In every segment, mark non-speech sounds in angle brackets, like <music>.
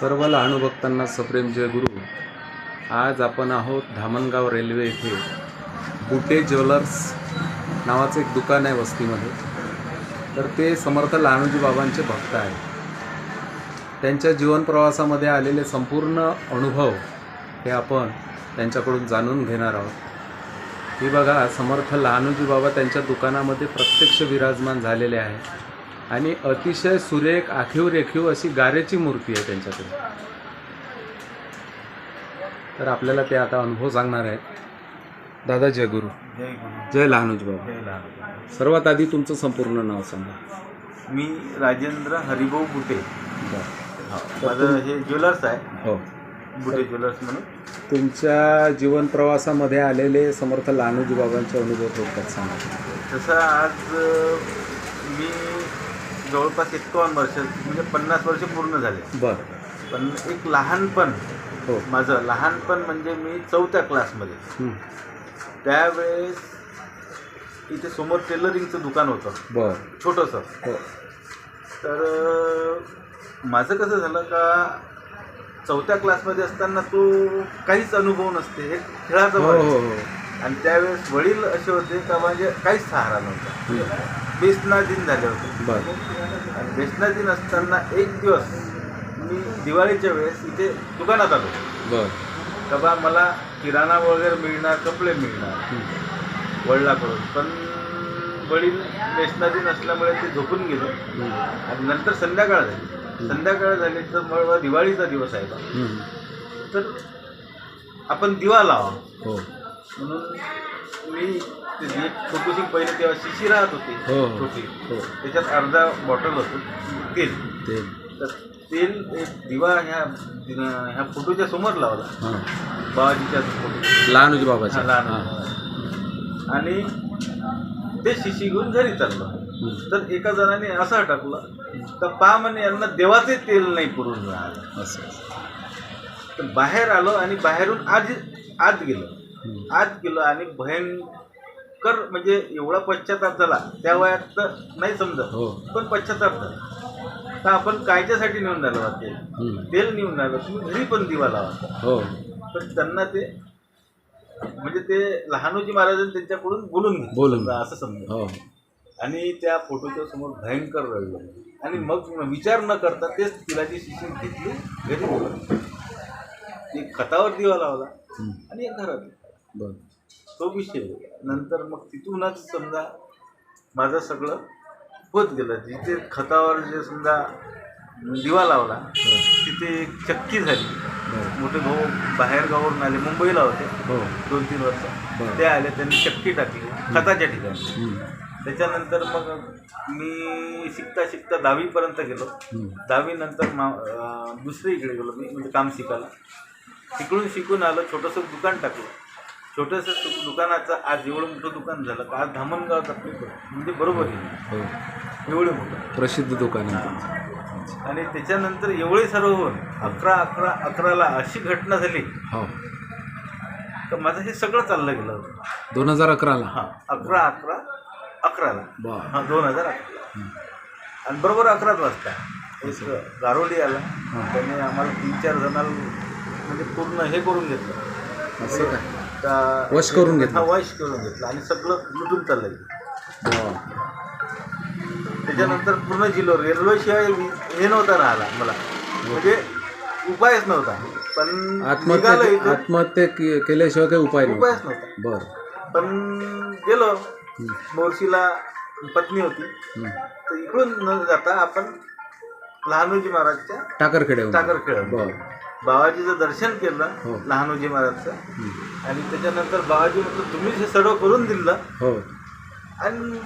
सर्व लहानुभक्तांना सप्रेम जय गुरु. आज आपण आहोत धामणगाव रेल्वे येथे बुटे ज्वेलर्स नावाचं एक दुकान आहे वस्तीमध्ये. तर ते समर्थ लहानूजी बाबांचे भक्त आहेत. त्यांच्या जीवन प्रवासामध्ये आलेले संपूर्ण अनुभव हे आपण त्यांच्याकडून जाणून घेणार आहोत. ही बघा समर्थ लहानुजी बाबा त्यांच्या दुकानामध्ये प्रत्यक्ष विराजमान झालेले आहे आणि अतिशय सुरेख आखीव रेखीव अशी गारेची मूर्ती आहे त्यांच्याकडे तर आपल्याला ते आता अनुभव सांगणार आहेत. दादा जय गुरु. जय लहानोजी बाबा. सर्वात आधी तुमचं संपूर्ण नाव सांगा. मी राजेंद्र हरिभाऊ बुटे. माझं हे ज्वेलर्स आहे. हो. बुटे ज्वेलर्स म्हणून. तुमच्या जीवन प्रवासामध्ये आलेले समर्थ लहानोजी बाबांचे अनुभव थोडक्यात सांगा. तसं आज जवळपास एकावन्न वर्ष म्हणजे पन्नास वर्ष पूर्ण झाले. बरं. पण एक लहानपण हो. माझं लहानपण म्हणजे मी चौथ्या क्लासमध्ये. हं. त्यावेळेस इथे समोर टेलरिंगचं दुकान होतं. बरं. छोटंसं. हो. तर अं, माझं कसं झालं का चौथ्या क्लासमध्ये असताना तो काहीच अनुभव नसते हे खेळाचं हो वय. हो हो. आणि त्यावेळेस वडील असे होते का म्हणजे काहीच सहारा नव्हता. बेसनाधीन झाले होते. बरं. आणि बेसनाधीन असताना एक दिवस मी दिवाळीच्या वेळेस इथे दुकानात आलो. बरं. का बा मला किराणा वगैरे मिळणार कपडे मिळणार. वडिलाकडून. पण वडील बेसनाधीन असल्यामुळे ते झोपून गेले. आणि नंतर संध्याकाळ झाली. संध्याकाळ झाली तर मग दिवाळीचा दिवस आहे हं. तर आपण दिवा लावा. हो. म्हणून मी ते जी एक छोटीशी पहिले तेव्हा शिशी राहत होती हो, हो. छोटी. हो. त्याच्यात अर्धा बॉटल होतं तेल. ते तर तेल एक दिवा ह्या ह्या फोटोच्या समोर लावला. बाबाजीच्या फोटो. लहानोजी बाबाचे हा, लहान आणि ते शिशी घेऊन घरी चाललो. तर एका जणाने असं टाकलं तर पहा म्हणे यांना देवाचे तेल नाही पुरून असं तर बाहेर आलो आणि बाहेरून आज आत गेलो. आत गेलो आणि भयंकर म्हणजे एवढा पश्चाताप झाला त्या वयात तर नाही समजत हो पण पश्चाताप झाला तर आपण कायच्यासाठी नेऊन झालो बा तेल. तेल नेऊन आलो तुम्ही घरी पण दिवा लावा हो पण त्यांना ते म्हणजे ते लहानोजी महाराजांनी त्यांच्याकडून बोलून घेतलं. बोलून. असं समजा हो आणि त्या फोटोच्या समोर भयंकर रडलो आणि मग विचार न करता तेच तिलाची शिशी घेतली घरी बोलवली. एक खतावर दिवा लावला. आणि एक घरात बरं तो विषय नंतर मग तिथूनच समजा माझं सगळं होत गेलं. जिथे खतावर जे समजा दिवा लावला तिथे एक चक्की झाली. मोठे भाऊ बाहेर गावावरून आले मुंबईला होते. हो. दोन तीन वर्ष. ते आले त्यांनी चक्की टाकली खताच्या ठिकाणी. त्याच्यानंतर मग मी शिकता शिकता दहावीपर्यंत गेलो. दहावीनंतर मा दुसरीकडे गेलो मी म्हणजे काम शिकायला. तिकडून शिकून आलो छोटंसं दुकान टाकलं. छोटंसं दुकानाचं आज एवढं मोठं दुकान झालं का आज धामणगावात आपली म्हणजे बरोबर आहे. हो. एवढं मोठं. प्रसिद्ध दुकान आहे. आणि त्याच्यानंतर एवढे सर्व होऊन अकरा अकरा अकराला अशी घटना झाली. हो. तर माझं हे सगळं चाललं गेलं होतं. दोन हजार अकराला. हां. अकरा अकरा अकराला. वा. हां दोन हजार अकरा. आणि बरोबर अकराच वाजता. एक गारोडी आला. त्याने आम्हाला तीन चार जणांना म्हणजे पूर्ण हे करून घेतलं. असं काय? वश करून घेतलं? हा, वश करून घेतलं आणि सगळं लुटून चाललं गेलं. वा त्याच्यानंतर पूर्ण जिल्हा रेल्वेशिवाय हे नव्हता राहिला मला. म्हणजे उपायच नव्हता. पण आत्महत्या केल्याशिवाय काही उपाय नाही उपायच नव्हता. बरं. पण गेलो. हं. मोर्शीला पत्नी होती. हं. तर इकडून न जाता आपण लहानोजी महाराजच्या टाकरखेड्याहून. टाकर खेळ बरं. बाबाजीचं दर्शन हो. केलं लहानोजी महाराजचं. हं. आणि त्याच्यानंतर बाबाजी म्हटलं तुम्हीच हे सर्व करून दिलं. हो. आणि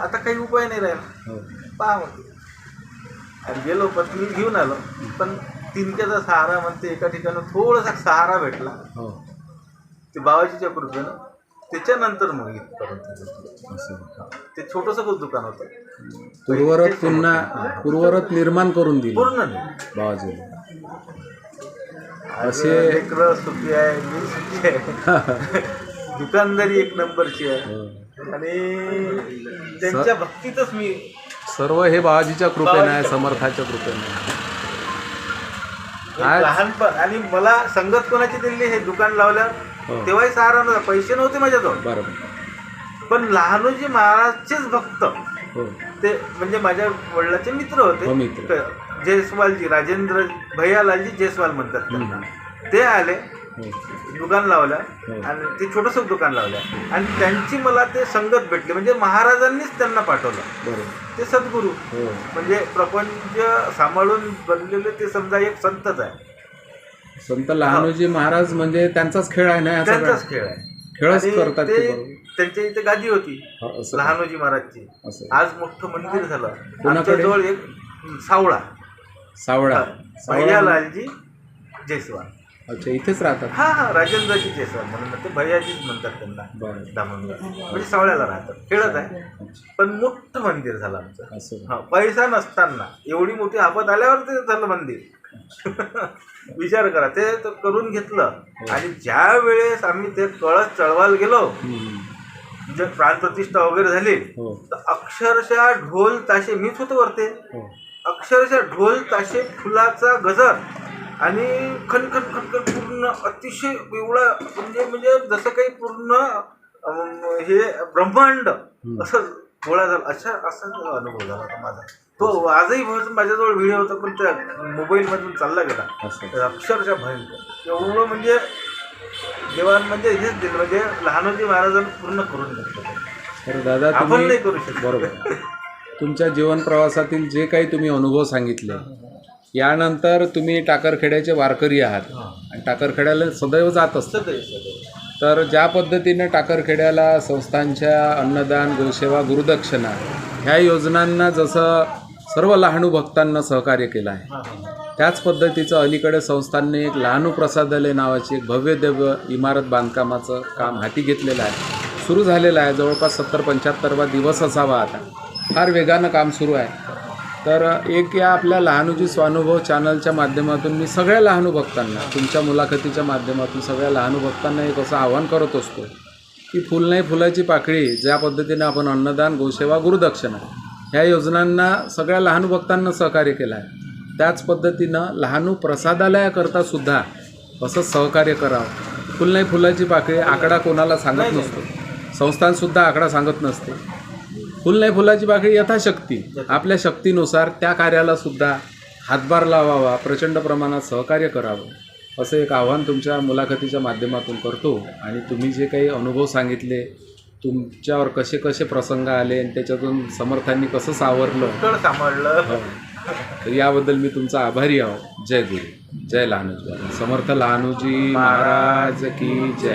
आता काही उपाय नाही राहिला. हो. पहा म्हटलं आणि गेलो पत्नी घेऊन आलो. पण तिनक्याचा सहारा म्हणते एका ठिकाणी थोडासा सहारा भेटला. हो. ते बाबाजीच्या कृपेनं त्याच्यानंतर मग इथपर्यंत पोहोचलो. असं ते छोटंसं दुकान होतं. पूर्वरत पुन्हा पूर्वरत निर्माण करून दिली. पूर्ण नाही. बाबाजीला आज असे- लेकरं सुखी आहे मी सुखी आहे <laughs> दुकानदारी एक नंबरची आहे हो. आणि त्यांच्या भक्तीतच मी सर्व हे बाबाजीच्या कृपेने आहे समर्थाच्या कृपेने आहे. आज- लहानपण आणि मला संगत कोणाची दिली हे दुकान हो. लावल्यावर तेव्हाही सहारा नव्हता पैसे नव्हते माझ्याजवळ बरोबर पण लहानोजी महाराजचेच भक्त हो ते म्हणजे माझ्या वडिलाचे मित्र होते हो, मित्र. क- जयस्वालजी राजेंद्र भैयालालजी जयस्वाल म्हणतात त्यांना. ते आले हो. दुकान लावलं हो. आणि ते छोटंसं दुकान लावलं आणि त्यांची मला ते संगत भेटली. म्हणजे महाराजांनीच त्यांना पाठवलं. ते सद्गुरू. हो. म्हणजे प्रपंच सांभाळून बनलेले ते समजा एक संतच आहे. संत लहानोजी महाराज म्हणजे त्यांचाच खेळ आहे ना याचा त्यांचाच खेळ आहे. खेळच करतात. त्यांच्या इथे गादी होती लहानोजी महाराजची. आज मोठं मंदिर झालं? आमच्या जवळ एक सावळा. सावळा. सावळा भैयालालजी जयस्वाल. अच्छा इथेच राहतात? हा हा राजेंद्रजी जयस्वाल म्हणून ते भैयाजीच म्हणतात त्यांना बरं. दामणगाव म्हणजे सावळ्याला राहतात. खेळत आहे. अच्छा. पण मोठं मंदिर झालं आमचं. असं हा पैसा नसताना. एवढी मोठी आपत आल्यावर ते झालं मंदिर. <laughs> विचार करा ते तर करून घेतलं. आणि ज्या वेळेस आम्ही ते कळस चळवायला गेलो हम्म. म्हणजे प्राणप्रतिष्ठा वगैरे झाली हो. तर अक्षरशः ढोल ताशे मीच होतो वरते. हो. अक्षरशः ढोल ताशे फुलाचा गजर आणि खनखन खनखन पूर्ण अतिशय एवढा म्हणजे म्हणजे जसं काही पूर्ण हे ब्रह्मांड असं गोळा झाला. अशा असा अनुभव झाला होता माझा. तो आजही बहुतेक माझ्याजवळ व्हिडिओ होता पण त्या मोबाईलमधून चालला गेला. अक्षरशः भयंकर. एवढं म्हणजे देवान म्हणजे हेच दिलं. म्हणजे लहानोजी महाराजांनी पूर्ण करून घेतलं. आपण नाही करू शकत. बरोबर. तुमच्या जीवन प्रवासातील जे काही तुम्ही अनुभव सांगितले यानंतर तुम्ही टाकरखेड्याचे वारकरी आहात. आणि टाकरखेड्याला सदैव जात असतात सदैव तर ज्या पद्धतीने टाकरखेड्याला संस्थांच्या अन्नदान गोसेवा गुरुदक्षिणा ह्या योजनांना जसं सर्व लहानू भक्तांना सहकार्य केलं आहे त्याच पद्धतीचं अलीकडे संस्थांनी एक लहानू प्रसादालय नावाची एक भव्य दिव्य इमारत बांधकामाचं काम हाती घेतलेलं आहे. सुरू झालेलं आहे. जवळपास सत्तर पंच्याहत्तरवा दिवस असावा आता. फार वेगानं काम सुरू आहे. तर एक या आपल्या लहानुजी स्वानुभव चॅनलच्या माध्यमातून मी सगळ्या लहानू भक्तांना तुमच्या मुलाखतीच्या माध्यमातून सगळ्या लहानू भक्तांना एक असं आवाहन करत असतो की फुल नाही फुलाची पाकळी ज्या पद्धतीने आपण अन्नदान गोसेवा गुरुदक्षिणा ह्या योजनांना सगळ्या लहानू भक्तांना सहकार्य केलं आहे त्याच पद्धतीनं लहानू प्रसादालयाकरता सुद्धा असं सहकार्य करावं. फुल नाही फुलाची पाकळी आकडा कोणाला सांगत नसतो. संस्थानसुद्धा आकडा सांगत नसते. फुल नाही फुलाची पाकळी यथाशक्ती. आपल्या शक्तीनुसार त्या कार्याला सुद्धा हातभार लावावा प्रचंड प्रमाणात सहकार्य करावं असं एक आव्हान तुमच्या मुलाखतीच्या माध्यमातून करतो. आणि तुम्ही जे काही अनुभव सांगितले तुमच्यावर कसे कसे प्रसंग आले आणि त्याच्यातून समर्थांनी कसं सावरलं? सांभाळलं हो. तर याबद्दल मी तुमचा आभारी आहो. जय गुरु. जय लहानूजी. समर्थ लहानूजी महाराज की जय.